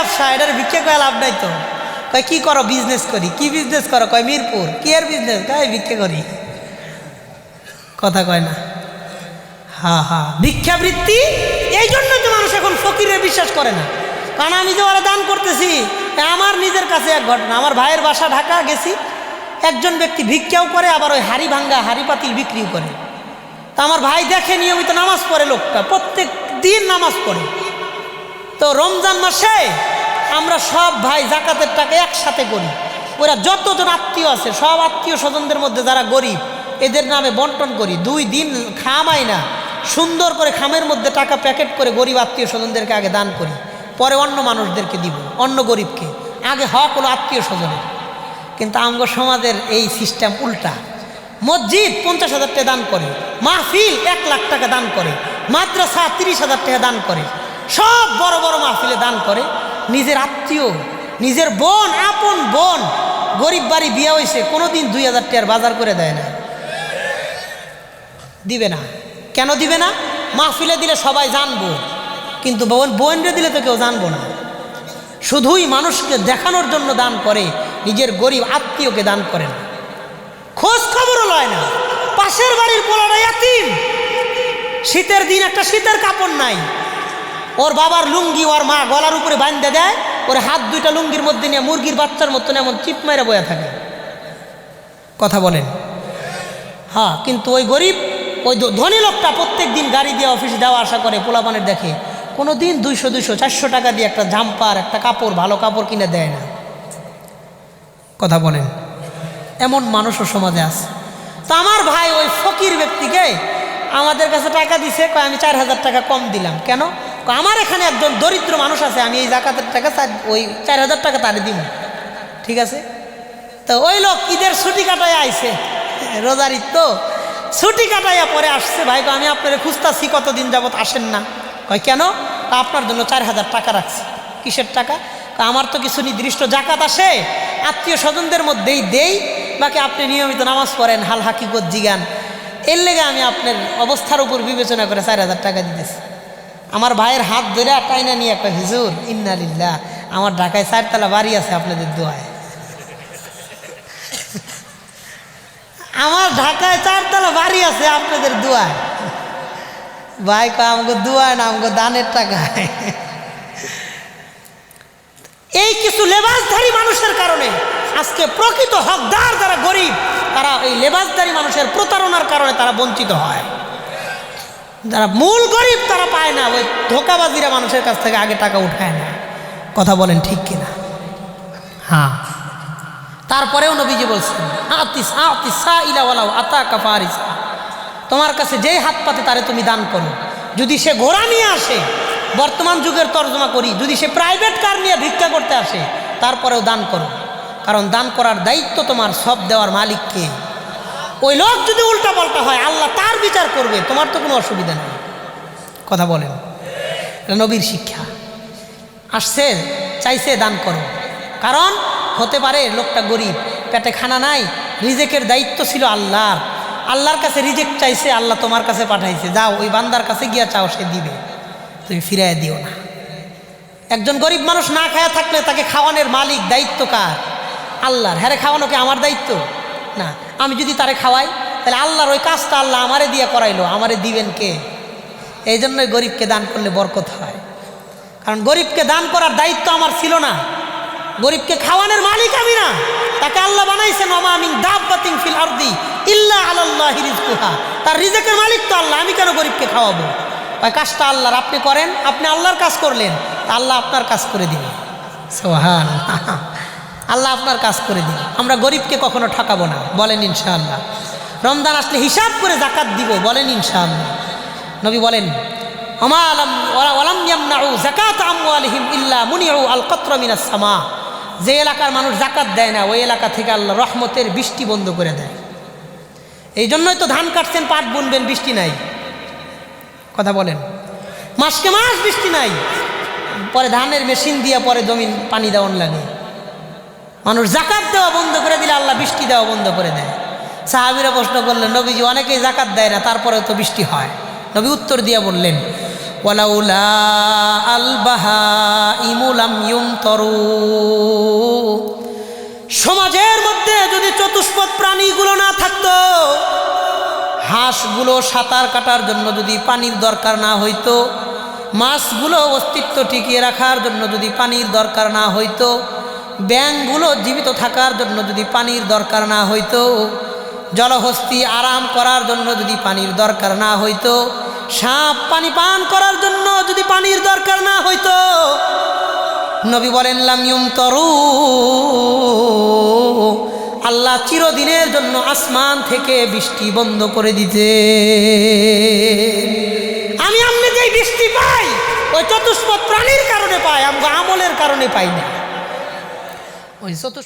ব্যবসা এটার ভিক্ষা কয়া লাভ নাই তো। কয়, কি করো বিজনেস করি? কি বিজনেস করো? কয়, মিরপুর। কি এর বিজনেস কয় ভিক্ষা করি। কথা কয় না। হা হা। ভিক্ষাবৃত্তি, এই জন্যই তো মানুষ এখন ফকিরের বিশ্বাস করে না। কারণ আমি যে ওরা দান করতেছি আমার নিজের কাছে এক ঘটনা। আমার ভাইয়ের বাসা ঢাকা, গেছি। একজন ব্যক্তি ভিক্ষাও করে, আবার ওই হাড়ি ভাঙ্গা, হাড়ি পাতিল বিক্রিও করে। তা আমার ভাই দেখে নিয়মিত নামাজ পড়ে লোকটা, প্রত্যেক দিন নামাজ পড়ে। তো রমজান মাসে আমরা সব ভাই জাকাতের টাকা একসাথে করি। ওরা যতজন আত্মীয় আছে, সব আত্মীয় স্বজনদের মধ্যে যারা গরিব, এদের নামে বন্টন করি। দুই দিন খামাই না, সুন্দর করে খামের মধ্যে টাকা প্যাকেট করে গরিব আত্মীয় স্বজনদেরকে আগে দান করি। পরে অন্য মানুষদেরকে দিব, অন্য গরিবকে। আগে হক হলো আত্মীয় স্বজনের। কিন্তু আমগো সমাজের এই সিস্টেম উল্টা। মসজিদ পঞ্চাশ হাজার টাকা দান করে, মাহফিল এক লাখ টাকা দান করে, মাদ্রাসা তিরিশ হাজার টাকা দান করে, সব বড় বড় মাহফিলে দান করে। নিজের আত্মীয়, নিজের বোন, আপন বোন, গরিব বাড়ি বিয়ে হয়েছে কোনোদিন দুই হাজার টাকার বাজার করে দেয় না। দিবে না। কেন দিবে না? মাহফিলে দিলে সবাই জানব, কিন্তু বোন, বোনরে দিলে তো কেউ জানব না। শুধুই মানুষকে দেখানোর জন্য দান করে, নিজের গরিব আত্মীয়কে দান করে না। খোঁজ খবরও লয় না। পাশের বাড়ির ইয়াতিম। শীতের দিন একটা শীতের কাপড় নাই। ওর বাবার লুঙ্গি ওর মা গলার উপরে বাঁধতে দেয়, ওর হাত দুইটা লুঙ্গির মধ্যে নিয়ে মুরগির বাচ্চার মতন এমন চিপ মেরে বয়ে থাকে। কথা বলেন। হ্যাঁ কিন্তু ওই গরিব, ওই ধনী লোকটা প্রত্যেক দিন গাড়ি দিয়ে অফিসে দেওয়া আসা করে পোলাপানের দেখে। কোনো দিন দুইশো দুইশো, চারশো টাকা দিয়ে একটা জাম্পার, একটা কাপড়, ভালো কাপড় কিনে দেয় না। কথা বলেন। এমন মানুষও সমাজে আছে। তো আমার ভাই ওই ফকির ব্যক্তিকে আমাদের কাছে টাকা দিছে আমি চার হাজার টাকা কম দিলাম। কেন? আমার এখানে একজন দরিদ্র মানুষ আছে, আমি এই জাকাতের টাকা ওই চার হাজার টাকা তারে দিব ঠিক আছে? তো ওই লোক ঈদের ছুটি কাটায় আইছে, রোজার ঈদ তো। ছুটি কাটাইয়া পরে আসছে, ভাই আমি আপনার খুঁজতাছি কতদিন যাবত আসেন না। কয়, কেন? আপনার জন্য চার হাজার টাকা রাখছি। কিসের টাকা? আমার তো কিছু নির্দিষ্ট জাকাত আসে, আত্মীয় স্বজনদের মধ্যেই দেই, বাকি আপনি নিয়মিত নামাজ পড়েন, হাল হাকিকত জিগান। এর লেগে আমি আপনার অবস্থার উপর বিবেচনা করে চার হাজার টাকা দিতেছি। আমার ভাইয়ের হাত ধরে টাইনা নিয়ে একটা হুজুর ইন্নালিল্লাহ আমার ঢাকায় চারতলা বাড়ি আছে আপনাদের দোয়ায়। আমার ঢাকায় চারতলা বাড়ি আছে আপনাদের দোয়ায়। ভাই কয় আমাকে দোয়ায় না আমাকে দানের টাকায়। এই কিছু লেবাসধারী মানুষের কারণে আজকে প্রকৃত হকদার যারা গরিব, তারা এই লেবাসধারী মানুষের প্রতারণার কারণে তারা বঞ্চিত হয়। যারা মূল গরিব, তারা পায় না। ওই ধোকাবাজিরা মানুষের কাছ থেকে আগে টাকা উঠায় না। কথা বলেন ঠিক কিনা? হ্যাঁ। তারপরেও নবীজি বলছেন, আতা তোমার কাছে যেই হাত পাতে তারে তুমি দান করো। যদি সে ঘোড়া নিয়ে আসে, বর্তমান যুগের তর্জমা করি, যদি সে প্রাইভেট কার নিয়ে ভিক্ষা করতে আসে, তারপরেও দান করো। কারণ দান করার দায়িত্ব তোমার, সব দেওয়ার মালিককে। ওই লোক যদি উল্টা পাল্টা হয়, আল্লাহ তার বিচার করবে, তোমার তো কোনো অসুবিধা নেই। কথা বলেন। নবীর শিক্ষা। আসছে, চাইছে, দান করো। কারণ হতে পারে লোকটা গরিব, পেটে খানা নাই, রিজেকের দায়িত্ব ছিল আল্লাহর। আল্লাহর কাছে রিজেক্ট চাইছে, আল্লাহ তোমার কাছে পাঠাইছে। যাও, ওই বান্দার কাছে গিয়া চাও, সে দিবে। তুমি ফিরাই দিও না। একজন গরিব মানুষ না খায়া থাকলে তাকে খাওয়ানোর মালিক, দায়িত্ব কার? আল্লাহর। হ্যাঁ খাওয়ানো কি আমার দায়িত্ব? না, আমি যদি তারে খাওয়াই, তাহলে আল্লাহর ওই কাজটা আল্লাহ আমারে দিয়ে করাইলো। আমারে দিবেন কে? এই জন্যই গরিবকে দান করলে বরকত হয়। কারণ গরিবকে দান করার দায়িত্ব আমার ছিল না। গরিবকে খাওয়ানোর মালিক আমি না। তাকে আল্লাহ বানাইছেন, ওমা আমিন দাব্বাতিং ফিল আরদি ইল্লা আলাল্লাহ রিজকুহা তার রিজেকের মালিক তো আল্লাহ, আমি কেন গরিবকে খাওয়াবো? ওই কাজটা আল্লাহর। আপনি করেন, আপনি আল্লাহর কাজ করলেন, তা আল্লাহ আপনার কাজ করে দিবে। সোহান আল্লাহ আপনার কাজ করে দিবে। আমরা গরিবকে কখনো ঠকাবো না। বলেন ইনশাআল্লাহ। রমজান আসলে হিসাব করে জাকাত দিব, বলেন ইনশাআল্লাহ। নবী বলেন সামা। যে এলাকার মানুষ জাকাত দেয় না, ওই এলাকা থেকে আল্লাহ রহমতের বৃষ্টি বন্ধ করে দেয়। এই জন্যই তো ধান কাটছেন, পাট বুনবেন, বৃষ্টি নাই। কথা বলেন। মাসকে মাস বৃষ্টি নাই। পরে ধানের মেশিন দিয়ে পরে জমিন পানি দেওয়ান লাগে। মানুষ জাকাত দেওয়া বন্ধ করে দিলে আল্লাহ বৃষ্টি দেওয়া বন্ধ করে দেয়। সাহাবিরা প্রশ্ন করলেন, নবীজি অনেকেই জাকাত দেয় না তারপরে তো বৃষ্টি হয়। নবী উত্তর দিয়ে বললেন, ওয়ালাউলা আল বাহা ইমুলাম ইউম তরু সমাজের মধ্যে যদি চতুষ্পদ প্রাণীগুলো না থাকতো, হাঁসগুলো সাঁতার কাটার জন্য যদি পানির দরকার না হইতো, মাছগুলো অস্তিত্ব টিকিয়ে রাখার জন্য যদি পানির দরকার না হইতো ব্যাঙগুলো জীবিত থাকার জন্য যদি পানির দরকার না হইতো, জলহস্তি আরাম করার জন্য যদি পানির দরকার না হইতো, সাপ পানি পান করার জন্য যদি পানির দরকার না হইতো, নবী বলেন লামিউম তরু আল্লাহ চিরদিনের জন্য আসমান থেকে বৃষ্টি বন্ধ করে দিতে। আমি আমনে যেই বৃষ্টি পাই, ওই চতুষ্প প্রাণীর কারণে পাই আমলের কারণে পাই না। ওই চতুষ্প